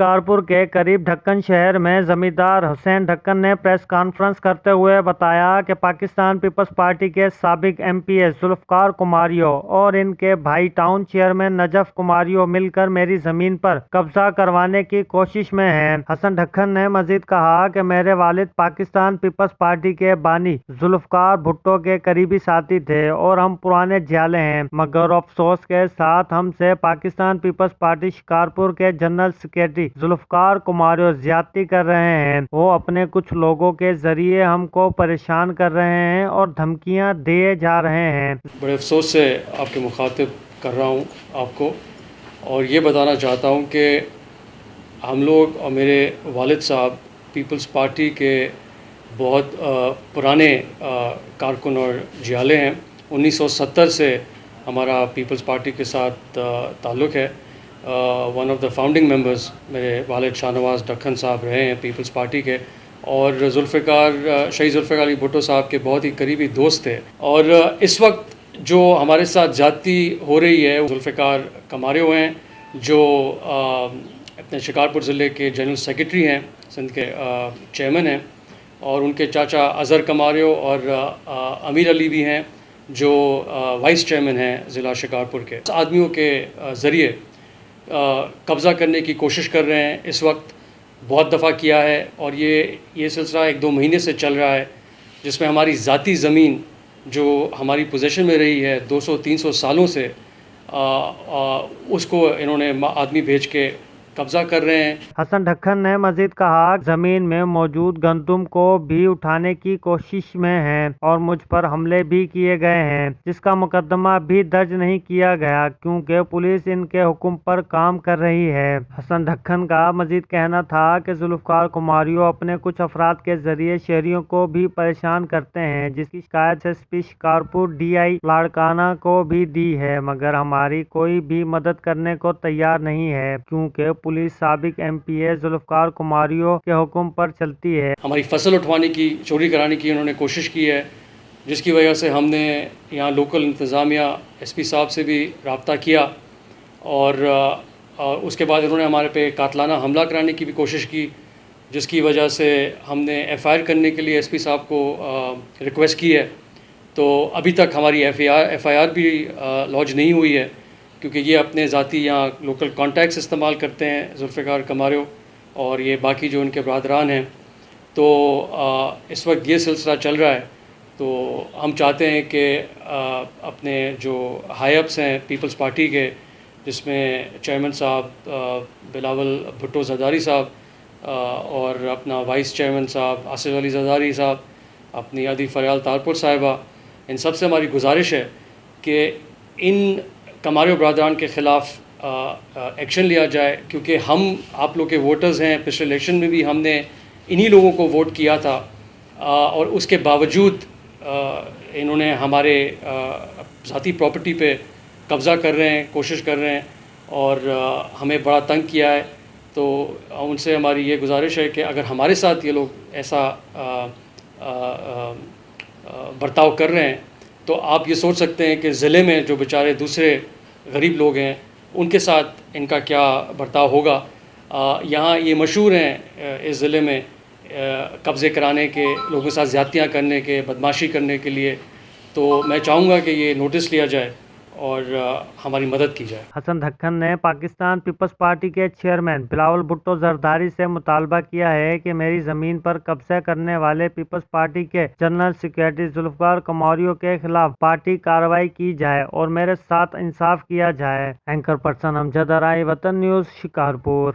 शिकारपुर के करीब ढक्कन शहर में जमींदार हुसैन ढक्कन ने प्रेस कॉन्फ्रेंस करते हुए बताया कि पाकिस्तान पीपल्स पार्टी के सबक एमपीए जुल्फकार कुमारियो और इनके भाई टाउन चेयरमैन नजफ कुमारियो मिलकर मेरी ज़मीन पर कब्जा करवाने की कोशिश में हैं। हसन ढक्कन ने मजीद कहा कि मेरे वालिद पाकिस्तान पीपल्स पार्टी के बानी जुल्फकार भुट्टो के करीबी साथी थे और हम पुराने जियाले हैं। मगर अफसोस के साथ हमसे पाकिस्तान पीपल्स पार्टी शिकारपुर के जनरल सेक्रेटरी जुल्फकार कुमारियो ज्यादती कर रहे हैं। वो अपने कुछ लोगों के ज़रिए हमको परेशान कर रहे हैं और धमकियाँ दिए जा रहे हैं। बड़े अफसोस से आपके मुखातिब कर रहा हूँ आपको और ये बताना चाहता हूँ कि हम लोग और मेरे वालिद साहब पीपल्स पार्टी के बहुत पुराने कारकुन और जियाले हैं। 1970 से हमारा पीपल्स पार्टी के साथ ताल्लुक़ है। One of the founding members मेरे वालिद शाहनवाज दखन साहब रहे हैं पीपल्स पार्टी के और जुल्फ़िकार अ, शहीद जुल्फ़िकार अली भुट्टो साहब के बहुत ही करीबी दोस्त थे। और इस वक्त जो हमारे साथ ज़्यादती हो रही है वो जुल्फ़िकार कमारे हुए हैं जो अपने शिकारपुर ज़िले के जनरल सेक्रेटरी हैं सिंध के चेयरमैन हैं और उनके चाचा अज़हर कमारियो और अमीर अली भी हैं जो वाइस चेयरमैन हैं ज़िला शिकारपुर के। आदमियों के ज़रिए कब्ज़ा करने की कोशिश कर रहे हैं। इस वक्त बहुत दफ़ा किया है और ये ये सिलसिला एक दो महीने से चल रहा है जिसमें हमारी ज़ाती ज़मीन जो हमारी पोजीशन में रही है 200-300 सालों से आ, आ, उसको इन्होंने आदमी भेज के कब्ज़ा कर रहे हैं। हसन ढक्कन ने मजीद कहा, ज़मीन में मौजूद गंदुम को भी उठाने की कोशिश में हैं और मुझ पर हमले भी किए गए हैं, जिसका मुकदमा भी दर्ज नहीं किया गया, क्योंकि पुलिस इनके हुक्म पर काम कर रही है। हसन ढक्कन का मजीद कहना था कि जुल्फकार कुमारियों अपने कुछ अफराद के ज़रिए शहरियों को भी परेशान करते हैं, जिसकी शिकायत S P Shikarpur D I Larkana को भी दी है, मगर हमारी कोई भी मदद करने को तैयार नहीं है, क्योंकि पुलिस सबक एम पी ए जुल्फकार कुमारियों के हुक्म पर चलती है। हमारी फ़सल उठवाने की, चोरी कराने की उन्होंने कोशिश की है, जिसकी वजह से हमने यहाँ लोकल इंतज़ामिया एस पी साहब से भी रबता किया और उसके बाद उन्होंने हमारे पे कातलाना हमला कराने की भी कोशिश की, जिसकी वजह से हमने एफ़ आई आर करने के लिए एस पी साहब को रिक्वेस्ट की है। तो अभी तक हमारी F I R F I R भी लॉन्च नहीं हुई है। क्योंकि ये अपने ज़ाती यहाँ लोकल कॉन्टैक्ट्स इस्तेमाल करते हैं जुल्फ़िकार कमारियो और ये बाकी जो उनके बरदरान हैं तो आ, इस वक्त ये सिलसिला चल रहा है। तो हम चाहते हैं कि अपने जो हाई अप्स हैं पीपल्स पार्टी के जिसमें चेयरमैन साहब बिलावल भुट्टो जदारी साहब और अपना वाइस चेयरमैन साहब आसिफ अली जदारी साहब अपनी अदी फरियाल तारपुर साहिबा इन सबसे हमारी गुजारिश है कि इन कमारियो बरदरान के ख़िलाफ़ एक्शन लिया जाए क्योंकि हम आप लोग के वोटर्स हैं पिछले इलेक्शन में भी हमने इन्हीं लोगों को वोट किया था। आ, और उसके बावजूद इन्होंने हमारे ज़ाती प्रॉपर्टी पे कब्ज़ा कर रहे हैं कोशिश कर रहे हैं और आ, हमें बड़ा तंग किया है। तो उनसे हमारी ये गुजारिश है कि अगर हमारे साथ ये लोग ऐसा बर्ताव कर रहे हैं तो आप ये सोच सकते हैं कि ज़िले में जो बेचारे दूसरे गरीब लोग हैं, उनके साथ इनका क्या बर्ताव होगा? यहाँ ये मशहूर हैं इस ज़िले में कब्ज़े कराने के, लोगों के साथ ज़्यादतियाँ करने के, बदमाशी करने के लिए। तो मैं चाहूँगा कि ये नोटिस लिया जाए और हमारी मदद की जाए। हसन ढक्कन ने पाकिस्तान पीपल्स पार्टी के चेयरमैन बिलावल भुट्टो जरदारी से मुतालबा किया है कि मेरी ज़मीन पर कब्जा करने वाले पीपल्स पार्टी के जनरल सेक्रेटरी जुल्फकार कमौरियों के खिलाफ पार्टी कार्रवाई की जाए और मेरे साथ इंसाफ किया जाए। एंकर पर्सन अमजद राय, वतन न्यूज़, शिकारपुर।